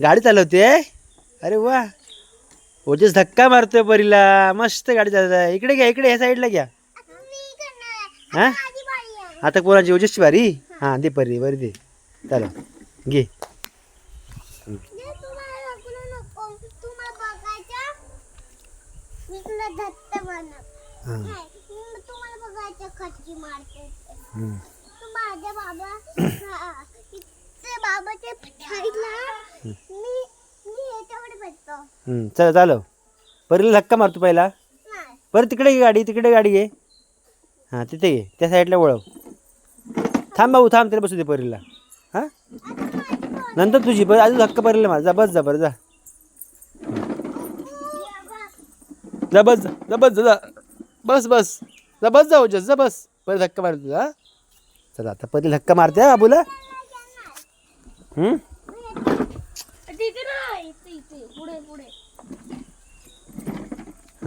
गाडी चालवते? अरे वा. ओजस धक्का मारतोय परीला. मस्त गाडी चालवत आहे इकडे घ्या इकडे ह्या साईडला घ्या. हा? आता कोणाची ओजसची बारी? हां दे परी बरी दे. चला घे. हां. माझ्या बाबा बाबाच्या बसतो हम्म, चला चालव. परीला धक्का मारतो पहिला. परत तिकडे घे गाडी तिकडे गाडी घे हां तिथे घे त्या साईडला वळव. थांब भाऊ थांब त्याला बसू दे परीला. हां? नंतर तुझी पर अजून धक्का परीला मार जा बस जा बरं जा. जा बस जा जा बस जा जा. बस बस. जा बस जा ओजस जा बस. परत धक्का मारतो तुझा हां. चला आता परी धक्का मारते हा बाबूला. हं?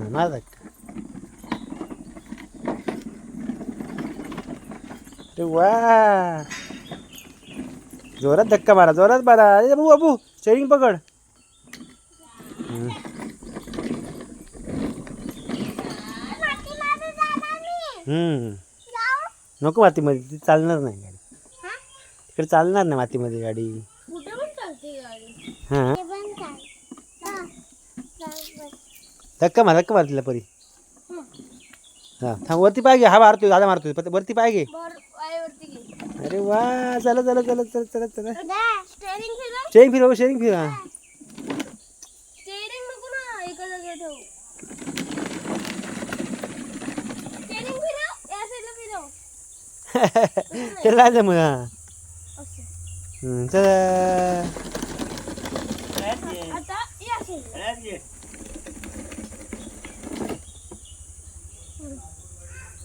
धक्का अरे वा जोरात धक्का मारा जोरात मारा अरे बाबू बाबू स्टेरिंग पकड हम्म. नको मातीमध्ये ती चालणार नाही गाडी. तिकडे चालणार नाही मातीमध्ये गाडी. हां. धक्का मार धक्का मार तिला परी हं. हां थांब वरती पाय घे हा मारतोय दादा मारतोय पण वरती पाय घे बर पायावरती घे अरे वा चला चला चला चला चला चला स्टेअरिंग फिरव शेरिंग फिर बाबू शेरिंग फिर हां स्टेअरिंग नको ना एका जागेवर ठेव स्टेअरिंग फिरव या साईडला फिरव त्याला नाही मग हां असं हम्म, चला आता या साईडला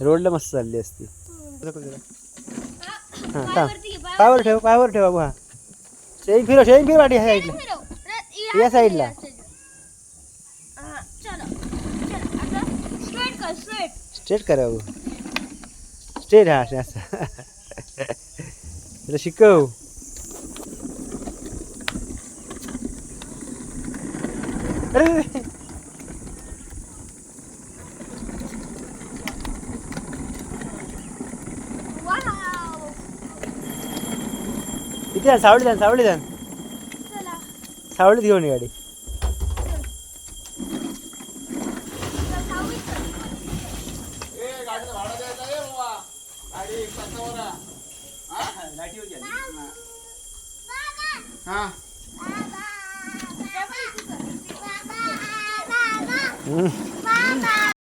रोडला मस्त चालली असती. हां थांब पायावर ठेव पायावर ठेव बाबू हां. शेरिंग फिरव शेरिंग फिर वाटी ह्या साईडला. फिरव या साईडला. स्ट्रेट कर स्ट्रेट स्ट्रेट करा बाबू. स्ट्रेट हा असं त्याला शिकव. अरे अरे, अरे. वाव इथे जा, सावळी जा सावळी जा. चला. सावळीत घेऊन ये गाडी.